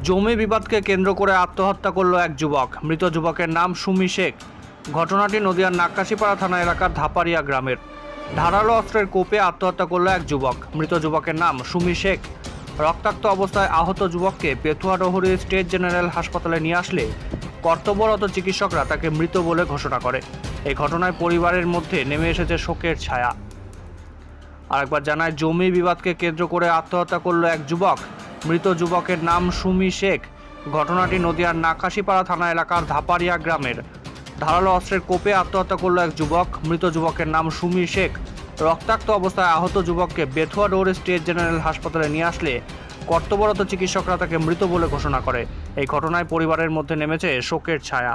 জমি বিবাদকে কেন্দ্র করে আত্মহত্যা করল এক যুবক। মৃত যুবকের নাম সুমি শেখ। ঘটনাটি নদিয়ার নাক্কাশিপাড়া থানা এলাকার ধাপারিয়া গ্রামের। ধারালো অস্ত্রের কোপে আত্মহত্যা করল এক যুবক। মৃত যুবকের নাম সুমি শেখ। রক্তাক্ত অবস্থায় আহত যুবককে পেথুয়া ডহরি স্টেট জেনারেল হাসপাতালে নিয়ে আসলে কর্তব্যরত চিকিৎসকরা তাকে মৃত বলে ঘোষণা করে। এই ঘটনায় পরিবারের মধ্যে নেমে এসেছে শোকের ছায়া। আরেকবার জানায়, জমি বিবাদকে কেন্দ্র করে আত্মহত্যা করল এক যুবক। মৃত যুবকের নাম সুমি শেখ। ঘটনাটি নদিয়ার নাকাশিপাড়া থানা এলাকার ধাপারিয়া গ্রামের। ধারালো অস্ত্রের কোপে আত্মহত্যা করল এক যুবক। মৃত যুবকের নাম সুমি শেখ। রক্তাক্ত অবস্থায় আহত যুবককে বেথুয়া ডোরে স্টেট জেনারেল হাসপাতালে নিয়ে আসলে কর্তব্যরত চিকিৎসকরা তাকে মৃত বলে ঘোষণা করে। এই ঘটনায় পরিবারের মধ্যে নেমেছে শোকের ছায়া।